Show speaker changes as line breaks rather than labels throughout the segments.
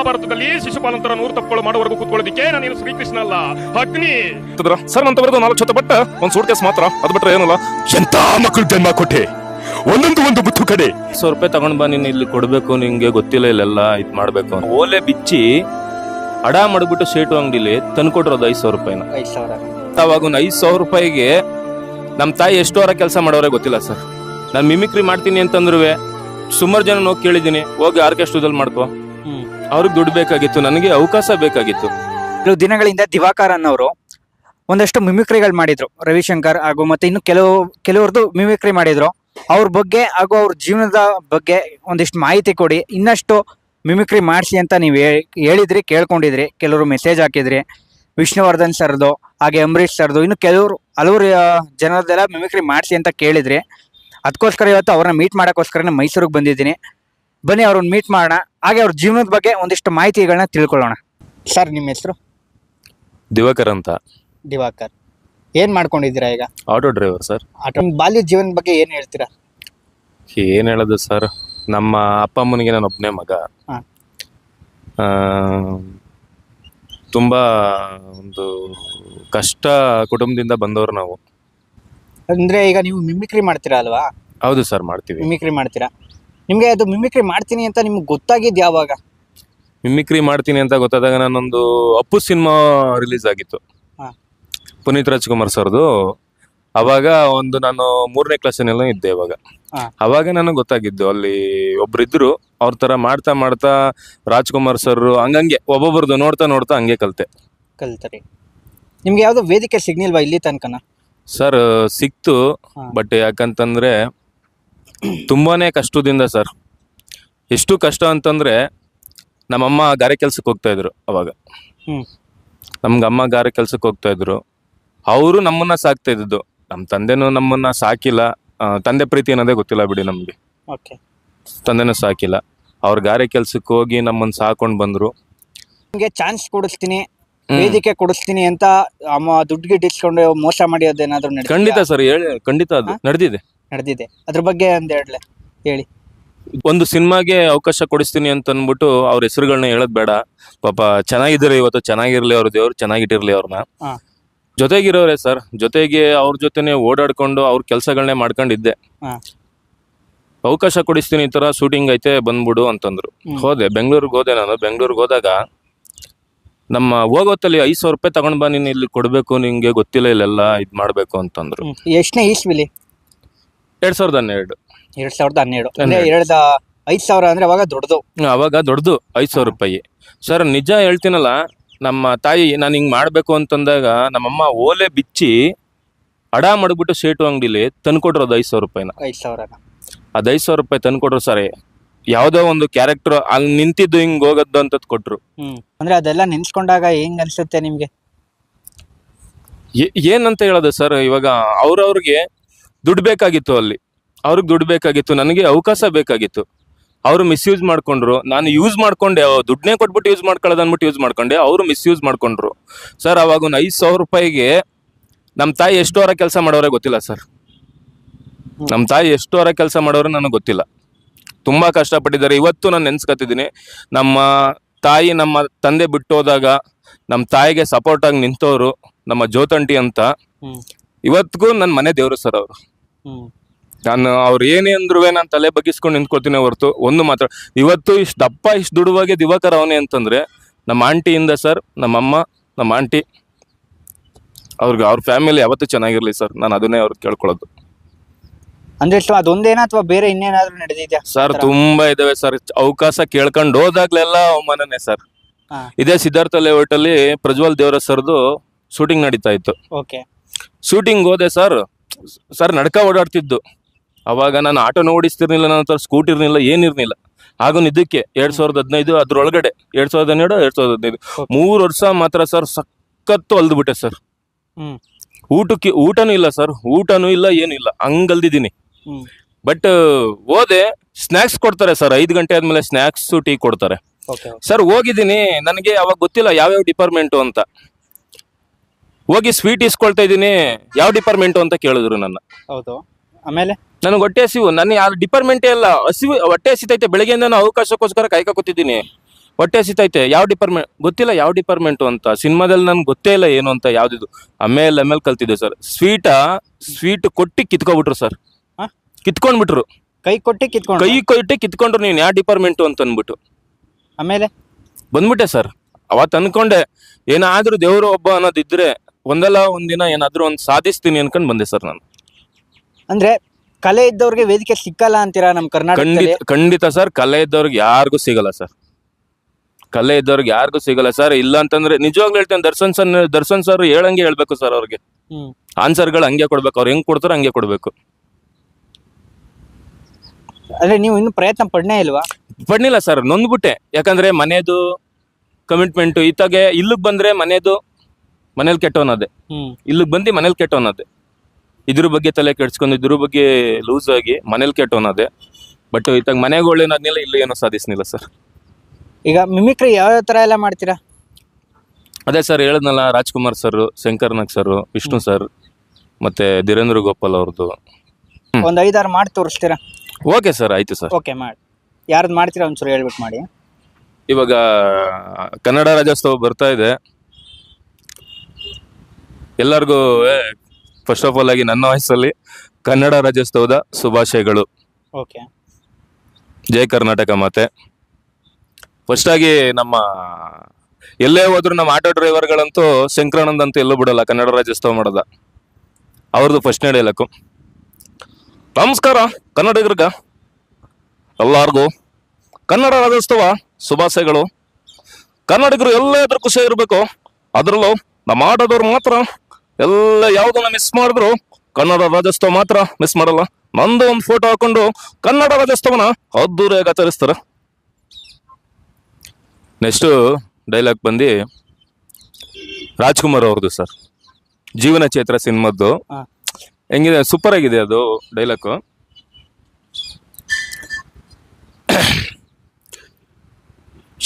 ಮಹಾಭಾರತದಲ್ಲಿ ಶಿಶುಪಾಲಂತರ ನೂರು ತಪ್ಪುಗಳು ಮಾಡುವವರೆಗೂ ಕೂತ್ಕೊಳ್ಳೋದಿಕ್ಕೆ ನಾನೇನು ಶ್ರೀಕೃಷ್ಣ ಅಲ್ಲ ಅಗ್ನಿ. ಸರ್ ಅಂತ ಬರೋದು ನಾಲ್ಕು ಜೊತೆ ಬಟ್ಟ ಒಂದು ಸೂಟ್ ಕೇಸ್ ಮಾತ್ರ ಅದು ಬಿಟ್ರೆ ಏನಲ್ಲ.
ಎಂತ ಮಕ್ಕಳು ಜನ್ಮ ಕೊಟ್ಟೆ? ಒಂದೊಂದು ಒಂದು ಬುತ್ತು ಕಡೆ.
ಸಾವಿರ ರೂಪಾಯಿ ತಗೊಂಡ್ ಬಾ ನೀನು ಇಲ್ಲಿ ಕೊಡ್ಬೇಕು ನಿಂಗೆ ಗೊತ್ತಿಲ್ಲ ಇಲ್ಲೆಲ್ಲ ಇದ್ ಮಾಡ್ಬೇಕು. ಓಲೆ ಬಿಚ್ಚಿ ಅಡ ಮಾಡಿಬಿಟ್ಟು ಸೇಟು ಅಂಗಡಿಲಿ ತಂದ್ಕೊಟ್ರೋದು ಐದು ಸಾವಿರ ರೂಪಾಯಿನ.
ಐದು ಸಾವಿರ.
ಅವಾಗ ಒಂದು ಐದು ಸಾವಿರ ರೂಪಾಯಿಗೆ ನಮ್ಮ ತಾಯಿ ಎಷ್ಟು ವಾರ ಕೆಲಸ ಮಾಡೋರೆ ಗೊತ್ತಿಲ್ಲ ಸರ್. ನಾನು ಮಿಮಿಕ್ರಿ ಮಾಡ್ತೀನಿ ಅಂತಂದ್ರೂ ಸುಮಾರು ಜನ ಹೋಗಿ ಕೇಳಿದ್ದೀನಿ ಹೋಗಿ ಆರ್ಕೆಸ್ಟ್ರಾದಲ್ಲಿ ಮಾಡ್ಕೋ. ಅವ್ರಿಗೆ ದುಡ್ಡು ಬೇಕಾಗಿತ್ತು, ನನಗೆ ಅವಕಾಶ ಬೇಕಾಗಿತ್ತು.
ಕೆಲವು ದಿನಗಳಿಂದ ದಿವಾಕರ್ ಅನ್ನೋರು ಒಂದಷ್ಟು ಮಿಮಿಕ್ರಿಗಳು ಮಾಡಿದ್ರು, ರವಿಶಂಕರ್ ಹಾಗೂ ಮತ್ತೆ ಇನ್ನು ಕೆಲವು ಕೆಲವ್ರದ್ದು ಮಿಮಿಕ್ರಿ ಮಾಡಿದ್ರು. ಅವ್ರ ಬಗ್ಗೆ ಹಾಗೂ ಅವ್ರ ಜೀವನದ ಬಗ್ಗೆ ಒಂದಿಷ್ಟು ಮಾಹಿತಿ ಕೊಡಿ, ಇನ್ನಷ್ಟು ಮಿಮಿಕ್ರಿ ಮಾಡಿಸಿ ಅಂತ ನೀವು ಹೇಳಿದ್ರಿ, ಕೇಳ್ಕೊಂಡಿದ್ರಿ, ಕೆಲವರು ಮೆಸೇಜ್ ಹಾಕಿದ್ರಿ. ವಿಷ್ಣುವರ್ಧನ್ ಸರ್ದು, ಹಾಗೆ ಅಂಬರೀಷ್ ಸರ್ದು, ಇನ್ನು ಕೆಲವರು, ಹಲವರು ಜನರದೆಲ್ಲ ಮಿಮಿಕ್ರಿ ಮಾಡಿಸಿ ಅಂತ ಕೇಳಿದ್ರಿ. ಅದಕ್ಕೋಸ್ಕರ ಇವತ್ತು ಅವ್ರನ್ನ ಮೀಟ್ ಮಾಡೋಕ್ಕೋಸ್ಕರನೇ ಮೈಸೂರಿಗೆ ಬಂದಿದ್ದೀನಿ. ಬನ್ನಿ ಅವ್ರನ್ನ ಮೀಟ್ ಮಾಡೋಣ. ಹಾಗೆ ಅವ್ರ ಜೀವನದ ಬಗ್ಗೆ ಒಂದಿಷ್ಟು ಮಾಹಿತಿಗಳನ್ನ ತಿಳ್ಕೊಳ್ಳೋಣ. ಸರ್ ನಿಮ್ಮ ಹೆಸರು?
ದಿವಾಕರ್ ಅಂತ.
ದಿವಾಕರ್. ಏನ್ ಮಾಡ್ಕೊಂಡಿದ್ದೀರಾ ಈಗ?
ಆಟೋ ಡ್ರೈವರ್ ಸರ್
ಆಟೋ ಬಾಲ್ಯ ಜೀವನ ಬಗ್ಗೆ ಏನ್ ಹೇಳ್ತೀರಾ?
ಏನ್ ಹೇಳೋದು ಸರ್ ನಮ್ಮ ಅಪ್ಪ ಅಮ್ಮನಿಗೆ ನಾನು ಒಬ್ಬನೇ ಮಗ.
ಹಾ.
ಆ, ತುಂಬಾ ಒಂದು ಕಷ್ಟ ಕುಟುಂಬದಿಂದ ಬಂದವರು ನಾವು.
ಅಂದ್ರೆ ಈಗ ನೀವು ಮಿಮಿಕ್ರಿ ಮಾಡ್ತೀರಾ ಅಲ್ವಾ?
ಹೌದು ಸರ್ ಮಾಡ್ತೀವಿ.
ಮಿಮಿಕ್ರಿ ಮಾಡ್ತೀರಾ? ನಿಮ್ಗೆ ಅದು ಮಿಮಿಕ್ರಿ ಮಾಡ್ತೀನಿ ಅಂತ ನಿಮ್ಗೆ ಗೊತ್ತಾಗಿದ್ದು ಯಾವಾಗ
ಮಿಮಿಕ್ರಿ ಮಾಡ್ತೀನಿ ಅಂತ ಗೊತ್ತಾದಾಗ ನಾನೊಂದು ಅಪ್ಪು ಸಿನಿಮಾ ರಿಲೀಸ್ ಆಗಿತ್ತು.
ಹಾ.
ಪುನೀತ್ ರಾಜ್ಕುಮಾರ್ ಸರ್ದು. ಅವಾಗ ಒಂದು ನಾನು ಮೂರನೇ ಕ್ಲಾಸಿನೆಲ್ಲ ಇದ್ದೆ ಅವಾಗ.
ಹಾ.
ಅವಾಗ ನನಗೆ ಗೊತ್ತಾಗಿದ್ದು ಅಲ್ಲಿ ಒಬ್ರಿದ್ರು ಅವ್ರ ತರ ಮಾಡ್ತಾ ಮಾಡ್ತಾ ರಾಜ್ಕುಮಾರ್ ಸರ್ ಹಂಗಂಗೆ ಒಬ್ಬೊಬ್ರದ್ದು ನೋಡ್ತಾ ನೋಡ್ತಾ ಹಂಗೆ ಕಲ್ತೆ.
ಕಲ್ತರಿ. ನಿಮ್ಗೆ ಯಾವ್ದು ವೇದಿಕೆ ಸಿಗ್ನಿಲ್ವಾ ಇಲ್ಲಿ ತನಕನ?
ಸರ್ ಸಿಕ್ತು
ಹಾ.
ಬಟ್ ಯಾಕಂತಂದ್ರೆ ತುಂಬಾನೇ ಕಷ್ಟದಿಂದ ಸರ್. ಎಷ್ಟು ಕಷ್ಟ ಅಂತಂದ್ರೆ ನಮ್ಮಮ್ಮ ಗಾರೆ ಕೆಲ್ಸಕ್ಕೆ ಹೋಗ್ತಾ ಇದ್ರು ಅವಾಗ. ನಮ್ಗೆ ಅಮ್ಮ ಗಾರೆ ಕೆಲ್ಸಕ್ಕೆ ಹೋಗ್ತಾ ಇದ್ರು. ಅವರು ನಮ್ಮನ್ನ ಸಾಕ್ತಾ ಇದ್ದು ನಮ್ಮ ತಂದೆನೂ ನಮ್ಮನ್ನ ಸಾಕಿಲ್ಲ. ಆ, ತಂದೆ ಪ್ರೀತಿ ಅನ್ನೋದೇ ಗೊತ್ತಿಲ್ಲ ಬಿಡಿ ನಮ್ಗೆ.
ಓಕೆ.
ತಂದೆನೂ ಸಾಕಿಲ್ಲ. ಅವ್ರ ಗಾರೆ ಕೆಲ್ಸಕ್ಕೆ ಹೋಗಿ ನಮ್ಮನ್ನ ಸಾಕೊಂಡು ಬಂದ್ರು.
ನಿಮಗೆ ಚಾನ್ಸ್ ಕೊಡಿಸ್ತೀನಿ. ವೇದಿಕೆ ಕೊಡಿಸ್ತೀನಿ ಅಂತ ಅಮ್ಮ ದುಡ್ಡು ಗಿಟ್ಟಿಸ್ಕೊಂಡು ಮೋಸ ಮಾಡಿ ಅದೇನಾದ್ರು?
ಖಂಡಿತ ಸರ್ ಹೇಳಿ ಖಂಡಿತ ಅದು. ನಡೆದಿದೆ.
ನಡೆದಿದೆ. ಅದ್ರ ಬಗ್ಗೆ ಒಂದ್ ಹೇಳಿ ಹೇಳಿ.
ಒಂದು ಸಿನಿಮಾಗೆ ಅವಕಾಶ ಕೊಡಿಸ್ತೀನಿ ಅಂತ ಅಂದ್ಬಿಟ್ಟು ಅವ್ರ ಹೆಸರುಗಳನ್ನ ಹೇಳದ್ ಬೇಡ. ಪಾಪ ಚೆನ್ನಾಗಿದ್ದಾರೆ ಇವತ್ತು ಚೆನ್ನಾಗಿರ್ಲಿ ಅವ್ರ ದೇವ್ರು ಚೆನ್ನಾಗಿಟ್ಟಿರ್ಲಿ ಅವ್ರನ್ನ
ಹಾ.
ಜೊತೆಗಿರೋರೆ ಸರ್ ಜೊತೆಗೆ ಅವ್ರ ಜೊತೆನೆ ಓಡಾಡ್ಕೊಂಡು ಅವ್ರ ಕೆಲಸಗಳನ್ನೇ ಮಾಡ್ಕೊಂಡಿದ್ದೆ.
ಹಾ.
ಅವಕಾಶ ಕೊಡಿಸ್ತೀನಿ ಈ ತರ ಶೂಟಿಂಗ್ ಐತೆ ಬಂದ್ಬಿಡು ಅಂತಂದ್ರು. ಹೋದೆ ಬೆಂಗಳೂರಿಗೆ ಹೋದೆ ನಾನು. ಬೆಂಗಳೂರಿಗೆ ಹೋದಾಗ ನಮ್ಮ ಹೋಗೋತ್ತಲ್ಲಿ ಐದು ಸಾವಿರ ರೂಪಾಯಿ ತಗೊಂಡ್ ಬಾ ನೀನು ಇಲ್ಲಿ ಕೊಡ್ಬೇಕು ನಿಂಗೆ ಗೊತ್ತಿಲ್ಲ ಇಲ್ಲೆಲ್ಲ ಇದು ಮಾಡ್ಬೇಕು ಅಂತಂದ್ರು.
ಎಷ್ಟನೇ ಇಸ್ವಿಲಿ
ಎರಡ್ ಸಾವಿರದ ಹನ್ನೆರಡು.
ಎರಡ್ ಸಾವಿರದ ಹನ್ನೆರಡು. ಅಂದ್ರೆ
ಹನ್ನೆರಡು.
ಎರಡ್ ಐದ್ ಸಾವಿರ ಅಂದ್ರೆ ಅವಾಗ ದೊಡ್ಡದು.
ಅವಾಗ ದೊಡ್ಡದು ಐದ್ ಸಾವಿರ ರೂಪಾಯಿ. ಸರ್ ನಿಜ ಹೇಳ್ತೀನಲ್ಲ ನಮ್ಮ ತಾಯಿ ನಾನು ಹಿಂಗ್ ಮಾಡಬೇಕು ಅಂತಂದಾಗ ನಮ್ಮಮ್ಮ ಓಲೆ ಬಿಚ್ಚಿ ಅಡ ಮಾಡಿಬಿಟ್ಟು ಸೇಟು ಅಂಗಡಿಲಿ ತಂದ್ಕೊಟ್ರೋದು ಐದು ಸಾವಿರ ರೂಪಾಯಿನ.
ಐದ್ ಸಾವಿರ
ಅದು ಐದು ಸಾವಿರ ರೂಪಾಯಿ ತಂದ್ಕೊಟ್ರು ಸರ್. ಯಾವ್ದೋ ಒಂದು ಕ್ಯಾರೆಕ್ಟರ್ ಅಲ್ಲಿ ನಿಂತಿದ್ದು ಹಿಂಗ್ ಹೋಗದ್ದು ಅಂತದ್ ಕೊಟ್ರು.
ಹ್ಮ್. ಅಂದ್ರೆ ಅದೆಲ್ಲ ನೆನ್ಸ್ಕೊಂಡಾಗ ಹೆಂಗ್ ಅನ್ಸುತ್ತೆ ನಿಮ್ಗೆ?
ಏ- ಏನಂತ ಹೇಳೋದು ಸರ್ ಇವಾಗ ಅವ್ರವ್ರಿಗೆ ದುಡ್ಡು ಬೇಕಾಗಿತ್ತು ಅಲ್ಲಿ. ಅವ್ರಿಗೆ ದುಡ್ಡು ಬೇಕಾಗಿತ್ತು ನನಗೆ ಅವಕಾಶ ಬೇಕಾಗಿತ್ತು. ಅವರು ಮಿಸ್ಯೂಸ್ ಮಾಡ್ಕೊಂಡ್ರು. ನಾನು ಯೂಸ್ ಮಾಡ್ಕೊಂಡೆ ದುಡ್ಡನ್ನೇ ಕೊಟ್ಬಿಟ್ಟು ಯೂಸ್ ಮಾಡ್ಕೊಳ್ಳೋದು ಅಂದ್ಬಿಟ್ಟು ಯೂಸ್ ಮಾಡ್ಕೊಂಡೆ ಅವರು ಮಿಸ್ಯೂಸ್ ಮಾಡ್ಕೊಂಡ್ರು. ಸರ್ ಅವಾಗ ಒಂದು ಐದು ಸಾವಿರ ರೂಪಾಯಿಗೆ ನಮ್ಮ ತಾಯಿ ಎಷ್ಟು ವಾರ ಕೆಲಸ ಮಾಡೋರೆ ಗೊತ್ತಿಲ್ಲ ಸರ್. ನಮ್ಮ ತಾಯಿ ಎಷ್ಟು ವಾರ ಕೆಲಸ ಮಾಡೋರೇ ನನಗೆ ಗೊತ್ತಿಲ್ಲ. ತುಂಬಾ ಕಷ್ಟಪಟ್ಟಿದ್ದಾರೆ. ಇವತ್ತು ನಾನು ನೆನ್ಸ್ಕೊತಿದ್ದೀನಿ ನಮ್ಮ ತಾಯಿ ನಮ್ಮ ತಂದೆ ಬಿಟ್ಟು ಹೋದಾಗ ನಮ್ಮ ತಾಯಿಗೆ ಸಪೋರ್ಟ್ ಆಗಿ ನಿಂತವರು ನಮ್ಮ ಜ್ಯೋತಂಟಿ ಅಂತ. ಇವತ್ತಿಗೂ ನನ್ನ ಮನೆ ದೇವರು ಸರ್ ಅವರು. ನಾನು ಅವ್ರು ಏನೇ ಅಂದ್ರೂ ನಾನು ತಲೆ ಬಗ್ಗಿಸ್ಕೊಂಡು ನಿಂತ್ಕೊತೀನಿ ಹೊರತು ಒಂದು ಮಾತ್ರ. ಇವತ್ತು ಇಷ್ಟು ದಪ್ಪ ಇಷ್ಟು ದುಡುವಾಗೆ ದಿವಾಕರ್ ಅವನೇ ಅಂತಂದ್ರೆ ನಮ್ಮ ಆಂಟಿಯಿಂದ ಸರ್ ನಮ್ಮಮ್ಮ ನಮ್ಮ ಆಂಟಿ ಅವ್ರಿಗೆ ಅವ್ರ ಫ್ಯಾಮಿಲಿ ಯಾವತ್ತೂ ಚೆನ್ನಾಗಿರ್ಲಿ ಸರ್. ನಾನು ಅದನ್ನೇ ಅವ್ರಿಗೆ ಕೇಳ್ಕೊಳ್ಳೋದು.
ಅಂದ್ರೆ ಅದೊಂದೇನಾ ಅಥವಾ ಬೇರೆ ಇನ್ನೇನಾದ್ರೂ ನಡೆದಿದ್ಯಾ?
ಸರ್ ತುಂಬಾ ಇದಾವೆ ಸರ್ ಅವಕಾಶ ಕೇಳ್ಕೊಂಡು ಹೋದಾಗ್ಲೆಲ್ಲ ಅವಮಾನನೆ ಸರ್
ಹಾ.
ಇದೇ ಸಿದ್ಧಾರ್ಥ ಲೇಔಟ್ ಅಲ್ಲಿ ಪ್ರಜ್ವಲ್ ದೇವರ ಸರ್ದು ಶೂಟಿಂಗ್ ನಡೀತಾ ಇತ್ತು.
ಓಕೆ.
ಶೂಟಿಂಗ್ ಹೋದೆ ಸರ್ ಸರ್ ನಡ್ಕ ಓಡಾಡ್ತಿದ್ದು. ಅವಾಗ ನಾನು ಆಟೋನ ಓಡಿಸ್ತಿರ್ಲಿಲ್ಲ ನನ್ನ ಹತ್ರ ಸ್ಕೂಟಿ ಇರ್ಲಿಲ್ಲ ಏನಿರ್ಲಿಲ್ಲ ಹಾಗೂ ಇದಕ್ಕೆ ಎರಡ್ ಸಾವಿರದ ಹದಿನೈದು ಅದ್ರೊಳಗಡೆ ಎರಡ್ ಸಾವಿರದ ಹನ್ನೆರಡು ಎರಡ್ ಸಾವಿರದ ಹದಿನೈದು.
Okay.
ಮೂರು ವರ್ಷ ಮಾತ್ರ ಸರ್ ಸಖತ್ತು ಅಲ್ದ್ಬಿಟ್ಟೆ ಸರ್
ಹ್ಮ್.
ಊಟಕ್ಕೆ ಊಟನೂ ಇಲ್ಲ ಸರ್ ಊಟನೂ ಇಲ್ಲ ಏನಿಲ್ಲ ಹಂಗಲ್ದಿದ್ದೀನಿ. ಬಟ್ ಹೋದೆ ಸ್ನ್ಯಾಕ್ಸ್ ಕೊಡ್ತಾರೆ ಸರ್ ಐದು ಗಂಟೆ ಆದ್ಮೇಲೆ ಸ್ನ್ಯಾಕ್ಸ್ ಟೀ ಕೊಡ್ತಾರೆ. ಸರ್ ಹೋಗಿದ್ದೀನಿ. ನನಗೆ ಅವಾಗ ಗೊತ್ತಿಲ್ಲ ಯಾವ್ಯಾವ ಡಿಪಾರ್ಟ್ಮೆಂಟು ಅಂತ. ಹೋಗಿ ಸ್ವೀಟ್ ಇಸ್ಕೊಳ್ತಾ ಇದ್ದೀನಿ. ಯಾವ ಡಿಪಾರ್ಟ್ಮೆಂಟು ಅಂತ ಕೇಳಿದ್ರು ನನ್ನ.
ಹೌದು. ಆಮೇಲೆ?
ನನಗೆ ಹೊಟ್ಟೆ ಹಸಿವು. ನನ್ನ ಯಾವ ಡಿಪಾರ್ಟ್ಮೆಂಟೇ ಇಲ್ಲ ಹಸಿವು ಹೊಟ್ಟೆ ಹಸಿತೈತೆ. ಬೆಳಗ್ಗೆಯಿಂದ ನಾನು ಅವಕಾಶಕ್ಕೋಸ್ಕರ ಕಾಯ್ಕ ಕೂತಿದ್ದೀನಿ. ಹೊಟ್ಟೆ ಹಸಿತೈತೆ. ಯಾವ ಡಿಪಾರ್ಟ್ಮೆಂಟ್ ಗೊತ್ತಿಲ್ಲ ಯಾವ ಡಿಪಾರ್ಟ್ಮೆಂಟು ಅಂತ. ಸಿನಿಮಾದಲ್ಲಿ ನನ್ಗೆ ಗೊತ್ತೇ ಇಲ್ಲ ಏನು ಅಂತ ಯಾವ್ದಿದು. ಆಮೇಲೆ ಆಮೇಲೆ ಕಲ್ತಿದ್ದೆ ಸರ್ ಸ್ವೀಟ ಸ್ವೀಟ್ ಕೊಟ್ಟಿ ಕಿತ್ಕೊಬಿಟ್ರು ಸರ್? ಕಿತ್ಕೊಂಡ್ಬಿಟ್ರು.
ಕೈ ಕೊಟ್ಟಿ ಕಿತ್ಕೊಂಡು
ಕೈ ಕೊಟ್ಟಿ ಕಿತ್ಕೊಂಡ್ರು ನೀನು ಯಾವ ಡಿಪಾರ್ಟ್ಮೆಂಟು ಅಂತ ಅಂದ್ಬಿಟ್ಟು.
ಆಮೇಲೆ?
ಬಂದ್ಬಿಟ್ಟೆ ಸರ್. ಅವತ್ತು ಅನ್ಕೊಂಡೆ ಏನಾದ್ರೂ ದೇವರು ಒಬ್ಬ ಅನ್ನೋದಿದ್ರೆ ಒಂದಲ್ಲ ಒಂದಿನ ಏನಾದ್ರೂ ಒಂದು ಸಾಧಿಸ್ತೀನಿ ಅನ್ಕೊಂಡ್ ಬಂದೆ ಸರ್ ನಾನು.
ಅಂದ್ರೆ ಕಲೆ ಇದ್ದವ್ರಿಗೆ ವೇದಿಕೆ ಸಿಕ್ಕಲ್ಲ ಅಂತೀರಾ ನಮ್ ಕರ್ನಾಟಕ
ಖಂಡಿತ ಖಂಡಿತ ಸರ್. ಕಲೆ ಇದ್ದವ್ರಿಗೆ ಯಾರಿಗೂ ಸಿಗಲ್ಲ ಸರ್. ಕಲೆ ಇದ್ದವ್ರಿಗೆ ಯಾರಿಗೂ ಸಿಗಲ್ಲ ಸರ್. ಇಲ್ಲ ಅಂತಂದ್ರೆ ನಿಜವಾಗ್ಲೂ ಹೇಳ್ತೇನೆ ದರ್ಶನ್ ಸರ್ ದರ್ಶನ್ ಸರ್ ಹೇಳಂಗೆ ಹೇಳ್ಬೇಕು ಸರ್ ಅವ್ರಿಗೆ. ಆನ್ಸರ್ಗಳು ಹಂಗೆ ಕೊಡ್ಬೇಕು. ಅವ್ರು ಹೆಂಗ್ ಕೊಡ್ತಾರೋ ಹಂಗೆ ಕೊಡ್ಬೇಕು.
ಅಂದ್ರೆ ನೀವು ಇನ್ನು ಪ್ರಯತ್ನ ಪಡ್ನೇ ಇಲ್ವಾ?
ಪಡ್ನಿಲ್ಲ ಸರ್ ನೊಂದ್ಬಿಟ್ಟೆ. ಯಾಕಂದ್ರೆ ಮನೆದು ಕಮಿಟ್ಮೆಂಟ್ ಇತ್ತಾಗೆ ಇಲ್ಲಿಗೆ ಬಂದ್ರೆ ಮನೆದು ಮನೇಲಿ ಕೆಟ್ಟವನದೆ
ಹ್ಮ್.
ಇಲ್ಲಿಗೆ ಬಂದು ಮನೇಲಿ ಕೆಟ್ಟವನದೆ ಇದ್ರ ಬಗ್ಗೆ ತಲೆ ಕೆಡ್ಸ್ಕೊಂಡು ಇದ್ರ ಬಗ್ಗೆ ಲೂಸ್ ಆಗಿ ಮನೇಲಿ ಕೆಟ್ಟವನದೆ ಬಟ್ ಇತ್ತಾಗ ಮನೆಗೆ ಒಳ್ಳೇನಾದ್ನಿಲ್ಲ ಇಲ್ಲಿ ಏನೋ ಸಾಧಿಸ್ನಿಲ್ಲ ಸರ್
ಈಗ ಮಿಮಿಕ್ರಿ ಯಾವ ತರ ಎಲ್ಲ ಮಾಡ್ತೀರಾ?
ಅದೇ sir ಹೇಳದ್ನಲ್ಲ Rajkumar sir Shankar Nag sir Vishnu sir ಮತ್ತೆ ಧೀರೇಂದ್ರ ಗೋಪಾಲ್ ಅವ್ರದ್ದು
ಒಂದ್ ಐದಾರು ಮಾಡಿ ತೋರಿಸ್ತೀರಾ?
ಓಕೆ ಸರ್ ಆಯ್ತು ಸರ್.
ಓಕೆ ಮಾಡಿ. ಯಾರ್ದು ಮಾಡ್ತೀರಾ ಒಂಚೂರು ಹೇಳ್ಬಿಟ್ಟು ಮಾಡಿ.
ಇವಾಗ ಕನ್ನಡ ರಾಜ್ಯೋತ್ಸವ ಬರ್ತಾ ಇದೆ. ಎಲ್ಲರಿಗೂ ಫಸ್ಟ್ ಆಫ್ ಆಲ್ ಆಗಿ ನನ್ನ ವಯಸ್ಸಲ್ಲಿ ಕನ್ನಡ ರಾಜ್ಯೋತ್ಸವದ ಶುಭಾಶಯಗಳು.
ಓಕೆ.
ಜೈ ಕರ್ನಾಟಕ ಮಾತೆ. ಫಸ್ಟ್ ಆಗಿ ನಮ್ಮ ಎಲ್ಲೇ ಹೋದ್ರು ನಮ್ಮ ಆಟೋ ಡ್ರೈವರ್ಗಳಂತೂ ಶಂಕರಾನಂದ್ ಅಂತ ಎಲ್ಲೂ ಬಿಡಲ್ಲ ಕನ್ನಡ ರಾಜ್ಯೋತ್ಸವ ಮಾಡೋದ. ಅವ್ರದ್ದು ಫಸ್ಟ್ ಡೈಲಾಕು ನಮಸ್ಕಾರ ಕನ್ನಡಿಗರಿಗೆ ಎಲ್ಲಾರ್ಗೂ ಕನ್ನಡ ರಾಜ್ಯೋತ್ಸವ ಶುಭಾಶಯಗಳು. ಕನ್ನಡಿಗರು ಎಲ್ಲ ಇದ್ರ ಖುಷಿ ಇರಬೇಕು. ಅದರಲ್ಲೂ ನಮ್ಮ ಆಟೋದವ್ರು ಮಾತ್ರ, ಎಲ್ಲ ಯಾವ್ದನ್ನ ಮಿಸ್ ಮಾಡಿದ್ರು ಕನ್ನಡ ರಾಜ್ಯೋತ್ಸವ ಮಾತ್ರ ಮಿಸ್ ಮಾಡಲ್ಲ. ನಂದು ಒಂದು ಫೋಟೋ ಹಾಕೊಂಡು ಕನ್ನಡ ರಾಜ್ಯೋತ್ಸವನ ಅದ್ದೂರಿಯಾಗಿ ಆಚರಿಸ್ತಾರೆ. ನೆಕ್ಸ್ಟ್ ಡೈಲಾಗ್ ಬಂದು ರಾಜ್ಕುಮಾರ್ ಅವ್ರದ್ದು ಸರ್ ಜೀವನ ಚೈತ್ರ ಸಿನಿಮಾದ್ದು. ಹೆಂಗಿದೆ? ಸೂಪರ್ ಆಗಿದೆ ಅದು ಡೈಲಾಗು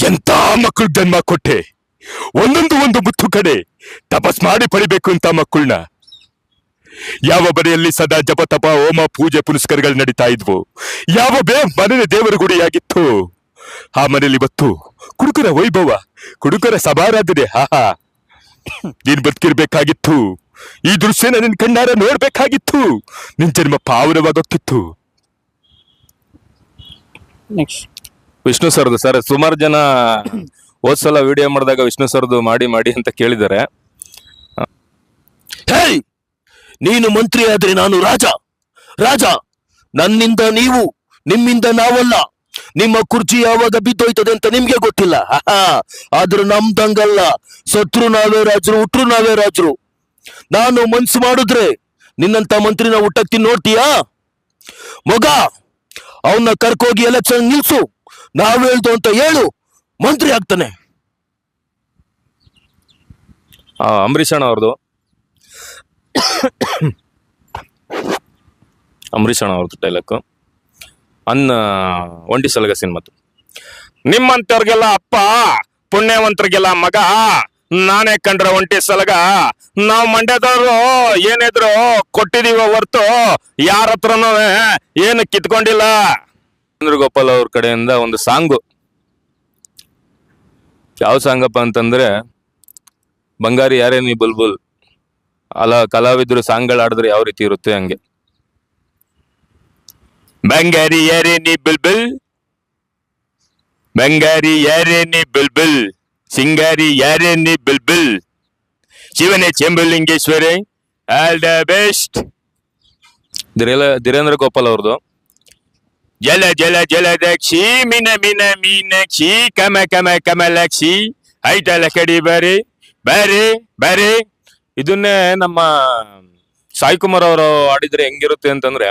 ಎಂತ ಮಕ್ಕಳು ಜನ್ಮ ಕೊಟ್ಟೆ? ಒಂದೊಂದು ಒಂದು ಮುತ್ತು ಕಡೆ ತಪಸ್ ಮಾಡಿ ಪಡಿಬೇಕು ಅಂತ ಮಕ್ಕಳನ್ನ. ಯಾವ ಮನೆಯಲ್ಲಿ ಸದಾ ಜಪ ತಪ ಹೋಮ ಪೂಜೆ ಪುನಸ್ಕಾರಗಳು ನಡೀತಾ ಇದ್ವು. ಯಾವ ಬೇ ಮನೆ ದೇವರ ಗುಡಿಯಾಗಿತ್ತು. ಆ ಮನೆಯಲ್ಲಿ ಬತ್ತು ಕುಡುಕರ ವೈಭವ, ಕುಡುಕರ ಸಭಾರಾಧನೆ ಹಾ ಹಾ. ನೀನ್ ಬದುಕಿರ್ಬೇಕಾಗಿತ್ತು ಈ ದೃಶ್ಯ ನಿನ್ ಕಣ್ಣಾರ ನೋಡ್ಬೇಕಾಗಿತ್ತು. ನಿನ್ ಜನ್ಮ ಪಾವನವಾಗೋಕ್ಕಿತ್ತು
ನೆಕ್ಸ್ಟ್
ವಿಷ್ಣು ಸರ್ದು ಸರ್ ಸುಮಾರು ಜನ ಹೋದ್ಸಲ ವಿಡಿಯೋ ಮಾಡಿದಾಗ ವಿಷ್ಣು ಸರ್ದು ಮಾಡಿ ಮಾಡಿ ಅಂತ ಕೇಳಿದ್ದಾರೆ.
ಹೇಯ್ ನೀನು ಮಂತ್ರಿ ಆದ್ರೆ ನಾನು ರಾಜ. ರಾಜ ನನ್ನಿಂದ ನೀವು ನಿಮ್ಮಿಂದ ನಾವಲ್ಲ. ನಿಮ್ಮ ಕುರ್ಚಿ ಯಾವಾಗ ಬಿದ್ದೋಯ್ತದೆ ಅಂತ ನಿಮ್ಗೆ ಗೊತ್ತಿಲ್ಲ. ಆದ್ರೂ ಆದ್ರೆ ನಮ್ದಂಗಲ್ಲ. ಸತ್ರು ನಾವೇ ರಾಜರು ಉಟ್ರು ನಾವೇ ರಾಜರು. ನಾನು ಮನ್ಸು ಮಾಡಿದ್ರೆ ನಿನ್ನಂತ ಮಂತ್ರಿನ ಊಟಕ್ಕೆ ನೋಡ್ತೀಯಾ? ಮಗ ಅವನ್ನ ಕರ್ಕೋಗಿ ಎಲೆಕ್ಷನ್ ನಿಲ್ಸು. ನಾವು ಹೇಳ್ದು ಅಂತ ಹೇಳು, ಮಂತ್ರಿ ಆಗ್ತಾನೆ.
ಅಂಬರೀಷ್ ಅಣ್ಣ ಅವ್ರದ್ದು ಅಂಬರೀಷ್ ಅಣ್ಣ ಅವ್ರದ್ದು ಟೈಲಕ್ ಅನ್ನ, ಒಂಟಿ ಸಲಗ ಸಿನಿಮಾತು
ನಿಮ್ಮಂತವ್ರಿಗೆಲ್ಲ ಅಪ್ಪ, ಪುಣ್ಯವಂತರಿಗೆಲ್ಲ ಮಗ. ನಾನೇ ಕಂಡ್ರೆ ಒಂಟಿ ಸಲಗ. ನಾವು ಮಂಡ್ಯದವರು ಏನಿದ್ರು ಕೊಟ್ಟಿದೀವ ಹೊರ್ತು ಯಾರ ಹತ್ರನೂ ಏನು ಕಿತ್ಕೊಂಡಿಲ್ಲ.
ಚಂದ್ರಗೋಪಾಲ್ ಅವ್ರ ಕಡೆಯಿಂದ ಒಂದು ಸಾಂಗು. ಯಾವ ಸಾಂಗಪ್ಪ ಅಂತಂದ್ರೆ, ಬಂಗಾರಿ ಯಾರೇ ನೀ ಬುಲ್ಬುಲ್ ಅಲ್ಲ ಕಲಾವಿದರು ಸಾಂಗ್ಗಳು ಆಡಿದ್ರೆ ಯಾವ ರೀತಿ ಇರುತ್ತೆ ಹಂಗೆ.
ಬಂಗಾರಿ ಯಾರೇ ನೀ ಬುಲ್ಬುಲ್, ಬಂಗಾರಿ ಯಾರೇ ನೀ ಬುಲ್ಬುಲ್. ಸಿಂಗಾರಿ ಯಾರೇ ನೀ ಬುಲ್ಬುಲ್ ಶಿವನೇ ಚೆಂಬಲಿಂಗೇಶ್ವರಿ. All the best.
ಧೀರೇಲ Dhirendra Gopal ಅವ್ರದ್ದು
ಜಲ ಜಲ ಜಲದಕ್ಷಿ ಮಿನ ಮಿನ ಮೀನಕ್ಷಿ ಕಮ ಕಮ ಕಮಲಕ್ಷಿ. ಐತಲ ಕಡಿ ಬಾರಿ ಬಾರಿ ಬಾರಿ.
ಇದನ್ನೇ ನಮ್ಮ ಸಾಯಿ ಕುಮಾರ್ ಅವರು ಆಡಿದ್ರೆ ಹೆಂಗಿರುತ್ತೆ ಅಂತಂದ್ರೆ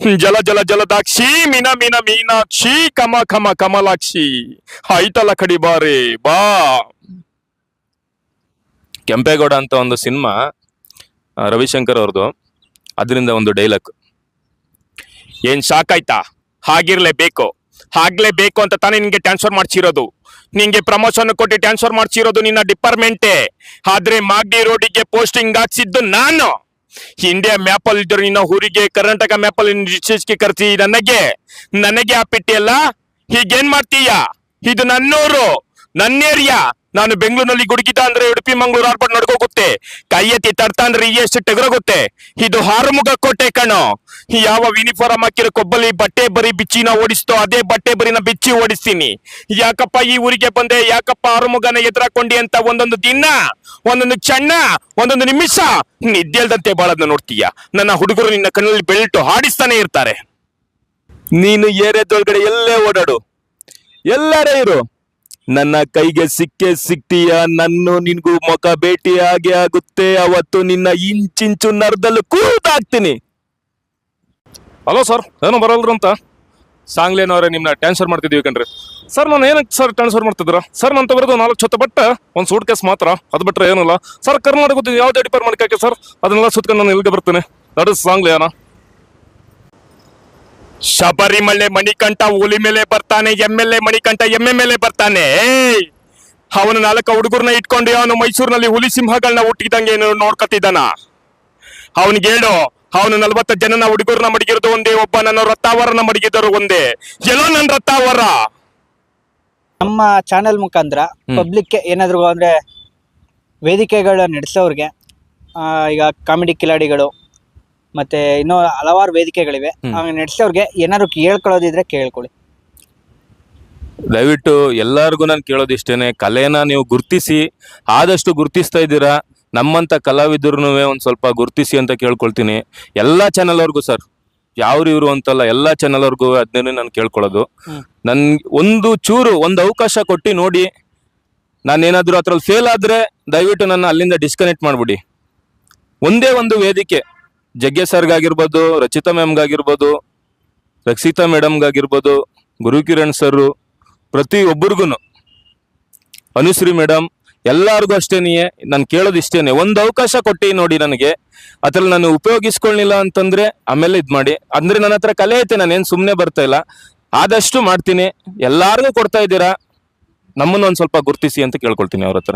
ಜಲ ಜಲ, ಜಲದಾಕ್ಷಿ, ಮೀನ ಮೀನ, ಮೀನಾಕ್ಷಿ, ಕಮ ಕಮ, ಕಮಲಾಕ್ಷಿ. ಐತಲ ಕಡಿ ಬಾರಿ, ಬಾ.
ಕೆಂಪೇಗೌಡ ಅಂತ ಒಂದು ಸಿನಿಮಾ ರವಿಶಂಕರ್ ಅವ್ರದ್ದು ಅದರಿಂದ ಒಂದು ಡೈಲಾಗ್.
ಏನ್ ಶಾಕ್ ಆಯ್ತಾ? ಹಾಗಿರ್ಲೇಬೇಕು. ಆಗ್ಲೇಬೇಕು ಅಂತ ತಾನೇ ನಿನ್ಗೆ ಟ್ರಾನ್ಸ್ಫರ್ ಮಾಡ್ಸಿರೋದು. ನಿಂಗೆ ಪ್ರಮೋಷನ್ ಕೊಟ್ಟು ಟ್ರಾನ್ಸ್ಫರ್ ಮಾಡ್ಸಿರೋದು ನಿನ್ನ ಡಿಪಾರ್ಟ್ಮೆಂಟೇ ಆದ್ರೆ ಮಾಗ್ಡಿ ರೋಡಿಗೆ ಪೋಸ್ಟಿಂಗ್ ಹಾಕ್ಸಿದ್ದು ನಾನು. ಇಂಡಿಯಾ ಮ್ಯಾಪ್ ಅಲ್ಲಿ ಇದ್ದರು ನಿನ್ನ ಊರಿಗೆ, ಕರ್ನಾಟಕ ಮ್ಯಾಪ್ ಅಲ್ಲಿ ಕರ್ಸಿ, ನನಗೆ ನನಗೆ ಆ ಪೆಟ್ಟಿಯಲ್ಲ ಹೀಗೇನ್ ಮಾಡ್ತೀಯ? ಇದು ನನ್ನೂರು, ನನ್ನ ಏರಿಯಾ ನಾನು ಬೆಂಗಳೂರಿನಲ್ಲಿ ಗುಡುಗಿದ ಅಂದ್ರೆ ಉಡುಪಿ, ಮಂಗಳೂರು, ಆರ್ಪಟ್ ನಡ್ಕೋಗುತ್ತೆ. ಕೈ ಎತ್ತಿ ತಡ್ತಾ ಅಂದ್ರೆ ಈ ಎಷ್ಟು ಟಗರೋಗುತ್ತೆ ಇದು ಹಾರುಮುಗ ಕೋಟೆ ಕಣೋ. ಯಾವ ಯೂನಿಫಾರ್ಮ್ ಹಾಕಿರೋ ಕೊಬ್ಬಲಿ, ಬಟ್ಟೆ ಬರಿ ಬಿಚ್ಚಿನ ಓಡಿಸ್ತೋ, ಅದೇ ಬಟ್ಟೆ ಬರಿನ ಬಿಚ್ಚಿ ಓಡಿಸ್ತೀನಿ. ಯಾಕಪ್ಪ ಈ ಊರಿಗೆ ಬಂದೆ? ಯಾಕಪ್ಪ ಆರುಮುಗನ ಎದುರಾಕೊಂಡಿ ಅಂತ ಒಂದೊಂದು ದಿನ, ಒಂದೊಂದು ಚಣ್ಣ ಒಂದೊಂದು ನಿಮಿಷ ನಿದ್ದೆಲ್ದಂತೆ ಬಾಳದ್ನ ನೋಡ್ತೀಯ? ನನ್ನ ಹುಡುಗರು ನಿನ್ನ ಕಣ್ಣಲ್ಲಿ ಬೆಳ್ಟು ಹಾಡಿಸ್ತಾನೆ ಇರ್ತಾರೆ.
ನೀನು ಏರಿಯಾದೊಳಗಡೆ ಎಲ್ಲೇ ಓಡಾಡು? ಎಲ್ಲರೇ ಇರು. ನನ್ನ ಕೈಗೆ ಸಿಕ್ಕೇ ಸಿಕ್ತೀಯ? ನನ್ನ ನಿನ್ಗೂ ಮುಖ ಭೇಟಿ ಆಗೇ ಆಗುತ್ತೆ. ಅವತ್ತು ನಿನ್ನ ಇಂಚಿಂಚು ನರದಲ್ಲೂ ಕೂತಾಕ್ತೀನಿ.
ಹಲೋ ಸರ್ ಏನೋ ಬರಲ್ರು ಅಂತ? ಸಾಂಗ್ಲೇನವ್ರೆ ನಿಮ್ನ ಟ್ರಾನ್ಸ್ಫರ್ ಮಾಡ್ತಿದ್ದೀವಿ ಕಣ್ರಿ. ಸರ್ ನಾನು ಏನಕ್ಕೆ ಸರ್ ಟ್ರಾನ್ಸ್ಫರ್ ಮಾಡ್ತಿದ್ರ ಸರ್ ನಂತ ಬರೋದು ನಾಲ್ಕು ಜೊತೆ ಬಟ್ಟ, ಒಂದು ಸೂಟ್ ಕೇಸ್ ಮಾತ್ರ. ಅದು ಬಿಟ್ರೆ ಏನಿಲ್ಲ ಸರ್ ಕರ್ನಾಟಕದ ಯಾವುದೇ ಡಿಪಾರ್ಟ್ಮೆಂಟ್ ಹಾಕಿ ಸರ್ ಅದನ್ನೆಲ್ಲ ಸುತ್ಕೊಂಡು ನಾನು ಇಲ್ಲಿಗೆ ಬರ್ತೇನೆ. ದಟ್ ಇಸ್ ಸಾಂಗ್ಲೇನ
ಶಬರಿಮಲೆ ಮಣಿಕಂಠ ಹುಲಿ ಮೇಲೆ ಬರ್ತಾನೆ, ಎಂ ಎಲ್ ಎ ಮಣಿಕಂಠ ಎಮ್ಮೆ ಮೇಲೆ ಬರ್ತಾನೆ! ಅವನು ನಾಲ್ಕು ಹುಡುಗರನ್ನ ಇಟ್ಕೊಂಡು ಅವನು ಮೈಸೂರಿನಲ್ಲಿ ಹುಲಿ ಸಿಂಹಗಳನ್ನ ಹುಟ್ಟಿದಂಗೆ ನೋಡ್ಕೊತಿದ್ದಾನ ನೋಡ್ಕತ್ತಿದ್ದಾನ. ಅವನಿಗೆ ಹೇಳು ಅವನು ನಲ್ವತ್ತು ಜನನ ಹುಡುಗರನ್ನ ಮಡಗಿರೋದು ಒಂದೇ ಒಬ್ಬ ನನ್ನ ರತ್ತಾವರನ ಮಡಗಿದರು ಒಂದೇ. ಎಲ್ಲೋ ನನ್ನ ರತ್ತಾವರ
ನಮ್ಮ ಚಾನೆಲ್ ಮುಖಾಂತರ ಪಬ್ಲಿಕ್ ಏನಾದ್ರು ಅಂದ್ರೆ ವೇದಿಕೆಗಳ ನಡೆಸೋರ್ಗೆ ಆ, ಈಗ ಕಾಮಿಡಿ ಕಿಲಾಡಿಗಳು ಮತ್ತೆ ಇನ್ನೂ ಹಲವಾರು ವೇದಿಕೆಗಳಿವೆ. ನಡೆಸೋರ್ಗೆ ಏನಾದ್ರು ಕೇಳ್ಕೊಳ್ಳೋದಿದ್ರೆ ಕೇಳ್ಕೊಳ್ಳಿ.
ದಯವಿಟ್ಟು ಎಲ್ಲರಿಗೂ ನಾನು ಕೇಳೋದಿಷ್ಟೇನೆ. ಕಲೆನ ನೀವು ಗುರುತಿಸಿ ಆದಷ್ಟು ಗುರುತಿಸ್ತಾ ಇದ್ದೀರಾ? ನಮ್ಮಂತ ಕಲಾವಿದ್ರೂ ಒಂದು ಸ್ವಲ್ಪ ಗುರುತಿಸಿ ಅಂತ ಕೇಳ್ಕೊಳ್ತೀನಿ. ಎಲ್ಲ ಚಾನೆಲ್ ಅವ್ರಿಗೂ ಸರ್ ಯಾವ್ರು ಇವರು ಅಂತಲ್ಲ ಎಲ್ಲಾ ಚಾನಲ್ ಅವ್ರಿಗೂ ಅದನ್ನೇ ನಾನು ಕೇಳ್ಕೊಳ್ಳೋದು. ನನ್ ಒಂದು ಚೂರು ಒಂದು ಅವಕಾಶ ಕೊಟ್ಟು ನೋಡಿ ನಾನೇನಾದರೂ ಅದ್ರಲ್ಲಿ ಫೇಲ್ ಆದ್ರೆ ದಯವಿಟ್ಟು ನನ್ನ ಅಲ್ಲಿಂದ ಡಿಸ್ಕನೆಕ್ಟ್ ಮಾಡ್ಬಿಡಿ. ಒಂದೇ ಒಂದು ವೇದಿಕೆ. ಜಗ್ಗೆ ಸರ್ಗಾಗಿರ್ಬೋದು ರಚಿತಾ ಮ್ಯಾಮ್ಗಾಗಿರ್ಬೋದು ರಕ್ಷಿತಾ ಮೇಡಮ್ಗಾಗಿರ್ಬೋದು ಗುರುಕಿರಣ್ ಸರ್ ಪ್ರತಿ ಒಬ್ಬರಿಗೂ ಅನುಶ್ರೀ ಮೇಡಮ್ ಎಲ್ಲಾರ್ಗೂ ಅಷ್ಟೇನೇ ನಾನು ಕೇಳೋದು ಇಷ್ಟೇನೆ. ಒಂದು ಅವಕಾಶ ಕೊಟ್ಟು ನೋಡಿ ನನಗೆ, ಅದ್ರಲ್ಲಿ ನಾನು ಉಪಯೋಗಿಸ್ಕೊಳ್ಳಿಲ್ಲ ಅಂತಂದ್ರೆ ಆಮೇಲೆ ಇದು ಮಾಡಿ. ಅಂದ್ರೆ ನನ್ನ ಹತ್ರ ಕಲೆ ಐತೆ ನಾನೇನು ಸುಮ್ಮನೆ ಬರ್ತಾ ಇಲ್ಲ. ಆದಷ್ಟು ಮಾಡ್ತೀನಿ. ಎಲ್ಲಾರ್ಗೂ ಕೊಡ್ತಾ ಇದ್ದೀರಾ. ನಮ್ಮನ್ನ ಒಂದು ಸ್ವಲ್ಪ ಗುರ್ತಿಸಿ ಅಂತ ಕೇಳ್ಕೊಳ್ತೀನಿ ಅವ್ರ ಹತ್ರ.